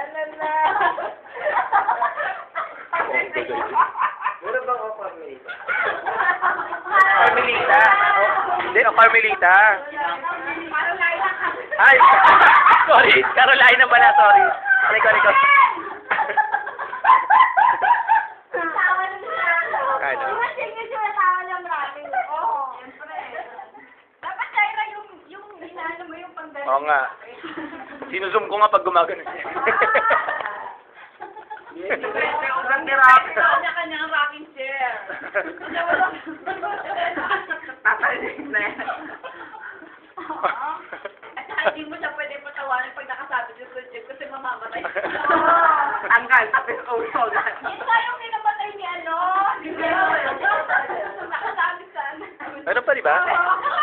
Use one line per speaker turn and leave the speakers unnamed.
Alala. Meron bang offer nito? Carmelita.
Hindi, oh, Carmelita.
Ay, sorry. Carolina pala, sorry. Sorry, sorry,
inaano mo yung pang
Oo nga. Sinuzoom ko nga pag gumagano.
Kanya-kanyang rocking chair.
Tatalinig na yan.
At saka hindi mo siya pwede patawanan pag nakasabit yung subject kasi mamamatay.
Tanggal, tapos.
Yun nga yung kinamatay ni ano. Di ba? Nakasabit sa ano.
Ano pa, di ba?
Oo.